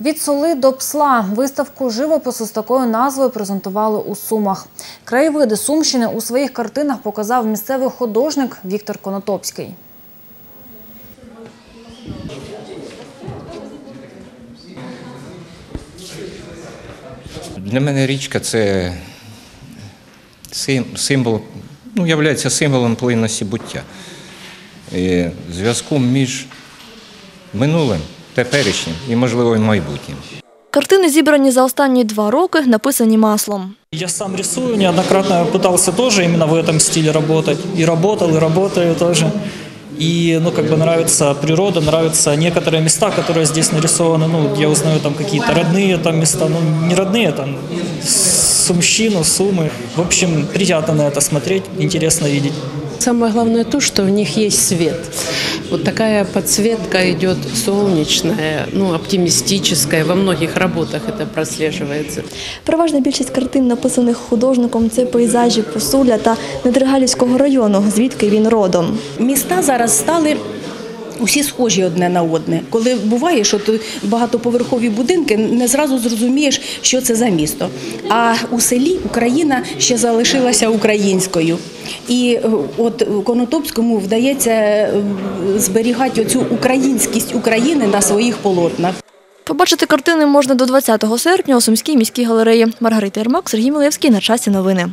Від соли до псла виставку живопису з такою назвою презентували у Сумах. Краєвиди Сумщини у своїх картинах показав місцевий художник Віктор Конотопський. Для мене річка це сим- символ, ну, являється символом плинності буття. І між минулим, теперішнім і, можливо, і майбутнім. Картини зібрані за останні два роки, написані маслом. Я сам рисую, неоднократно пытался тоже именно в этом стиле работать. И работал, и работаю тоже. И, ну, как бы нравится природа, нравятся некоторые места, которые здесь нарисованы. Ну, я узнаю там какие-то родные там места, ну, не родные, там, Сумщину, Сумы. В общем, приятно на это смотреть, интересно видеть. Самое главное то, что в них есть свет. Вот такая подсветка идет солнечная, ну, оптимистическая. Во многих работах это прослеживается. Переважна більшість картин, написаних художником, це пейзажі Посуля та Недригалівського району, звідки він родом. Міста зараз стали. Усі схожі одне на одне. Коли буває, що багатоповерхові будинки, не зразу зрозумієш, що це за місто. А у селі Україна ще залишилася українською. І е, от Конотопському вдається е, зберігати оцю українськість України на своїх полотнах. Побачити картини можна до 20 серпня у Сумській міській галереї. Маргарита Ермак, Сергій Милевський. На часі новини.